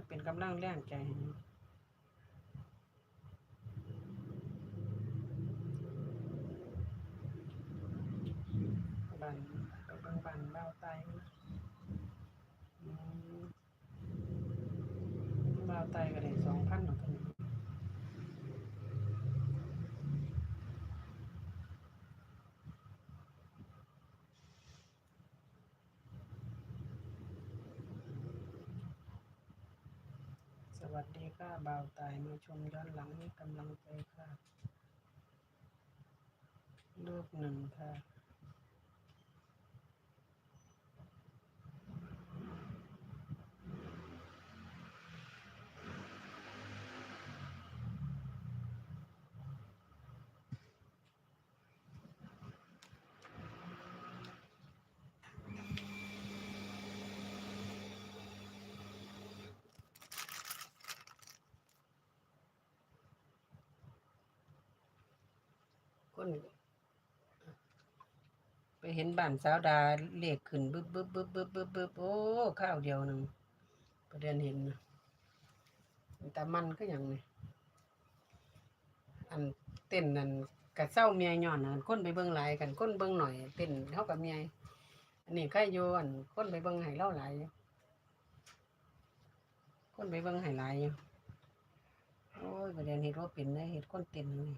มันเป็นกำลังแรงใจบันบางบันเบาไตเบาไตก็ได้สองพันหนึ่งคน สวัสดีค่ะบ่าวตายมาชมย้อนหลังให้กำลังใจค่ะ รูปหนึ่งค่ะ คนไปเห็นบ้านสาวดาเลขขึ้นบึ๊บบึ๊บบึ๊บบึ๊บบึ๊บบึ๊บโอ้ข้าวเดียวหนึ่งประเด็นเห็นนะแต่มันก็อย่างนี้อันเต้นนั่นกะเศร้าเมียย้อนอันคนไปเบิ่งหลายกันคนเบิ่งหน่อยเต้นเท่ากับเมียอันนี้ใครอยู่อันคนไปเบิ่งให้เล่าหลายคนไปเบิ่งให้หลายอยู่โอ้ยประเด็นเห็นว่าเป็นได้เห็นคนเต้นนี่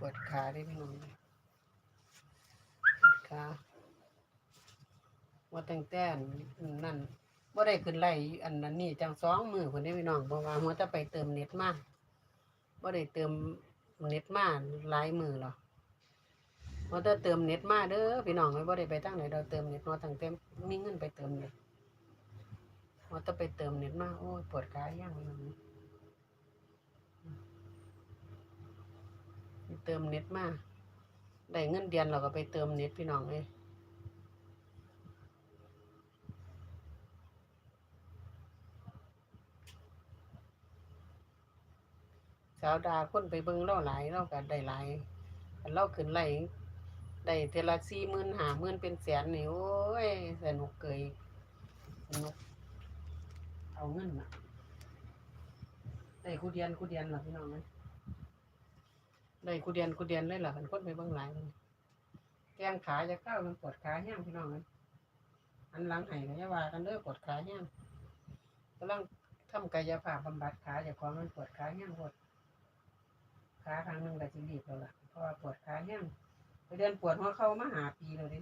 ปวด ขาได้พี่น้องปวดขาว่าตั้งแต่นนั่นว่าได้ขึ้นไล่อันนั้นนี่จังสองมือคนได้พี่น้องเพราะว่าหัวจะไปเติมเน็ตมาว่าได้เติมเน็ตมาหลายมือหรอกว่าจะเติมเน็ตมาเด้อพี่น้องไม่ว่าได้ไปตั้งไหนเราเติมเน็ตมาตั้งแต่มีเงินไปเติมเน็ตว่าจะไปเติมเน็ตมาโอ้ปวดขาย่างเลย เติมเน็ตมาได้เงินเดือนเราก็ไปเติมเน็ตพี่น้องเลยสาวดาคนไปเบิ่งเราหลายเราก็ได้หลายคันเราขึ้นไหลได้เทละสี่หมื่นหาหมื่นเป็นแสนนี่โอ้ยสนุกเกยสนุกเอาเงินน่ะได้คูเดียนคูเดียนหรอพี่น้องเลย ได้กูเดียนกูเดียนเลยล่ะมันคนไปเบิ่งหลายแกงขาจะเข้าวมันปวดขาแห้งพี่น้องเลยอันหลังไห้ก็จะว่ากันเด้อปวดขาแห้งกำลังทำกายภาพบำบัดขาจากของมันปวดขาแห้งปวดขาข้งหนึ่งก็จะรีบแล้วล่ะเพราะว่าปวดขาแห้งไปเดินปวดหัวเข่ามาหาปีแล้วเดิ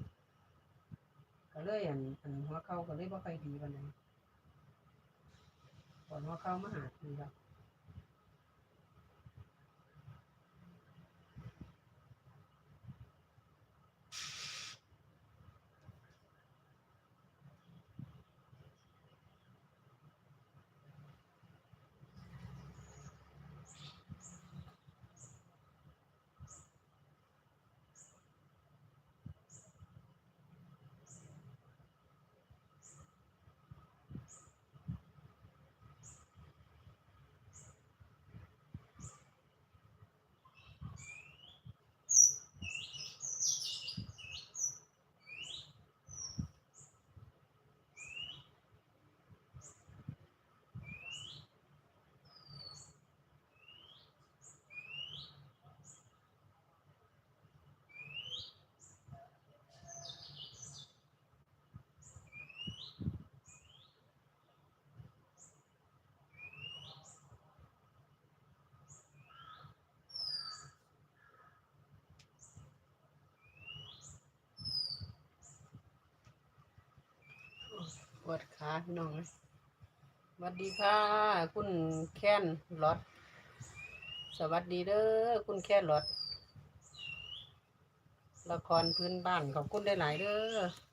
ก็เลยอันอันหัวเข่าก็เลยบ่ค่อยดีปานใดปวดหัวเข่ามาหาปีแล้ว ป วดขาพี่น้องสวัสดีค่ะ คุณแค้นรถสวัสดีเด้อคุณแค้นรถละครพื้นบ้านขอบคุณได้หลายเด้อ